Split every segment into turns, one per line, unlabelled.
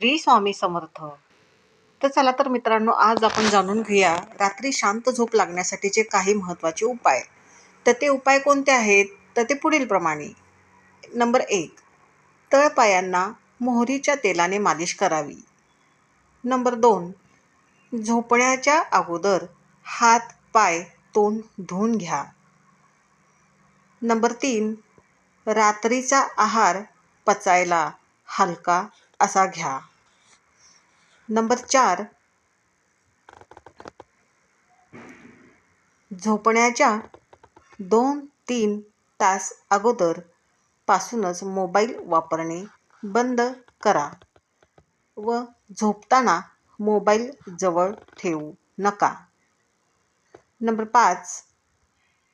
श्री स्वामी समर्थ. तर चला तर मित्रांनो आज आपण जाणून घेऊया रात्री शांत झोप लागण्यासाठीचे काही महत्त्वाचे उपाय. तर ते उपाय कोणते आहेत? तर ते पुढील प्रमाणे. नंबर एक तळपायांना मोहरीच्या तेलाने मालिश करावी. नंबर दोन झोपण्याच्या अगोदर हात पाय तोंड धुवून घ्या. नंबर तीन रात्रीचा आहार पचायला हलका असा घ्या. नंबर चार. झोपण्याच्या दोन तीन तास अगोदर पासूनच मोबाईल वापरणे बंद करा व झोपताना मोबाईल जवळ ठेवू नका. नंबर पाच.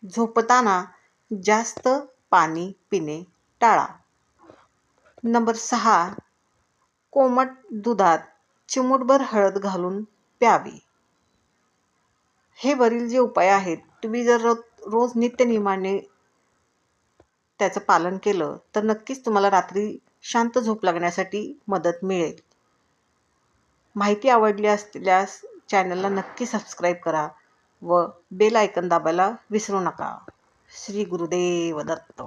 झोपताना जास्त पाणी पिणे टाळा. नंबर सहा. कोमट दुधात चिमूटभर हळद घालून प्यावी. हे वरील जे उपाय आहेत तुम्ही जर रोज रोज नित्यनियमाने त्याचं पालन केलं तर नक्कीच तुम्हाला रात्री शांत झोप लागण्यासाठी मदत मिळेल. माहिती आवडली असल्यास चॅनलला नक्की सबस्क्राईब करा व बेल आयकन दाबायला विसरू नका. श्री गुरुदेव दत्त.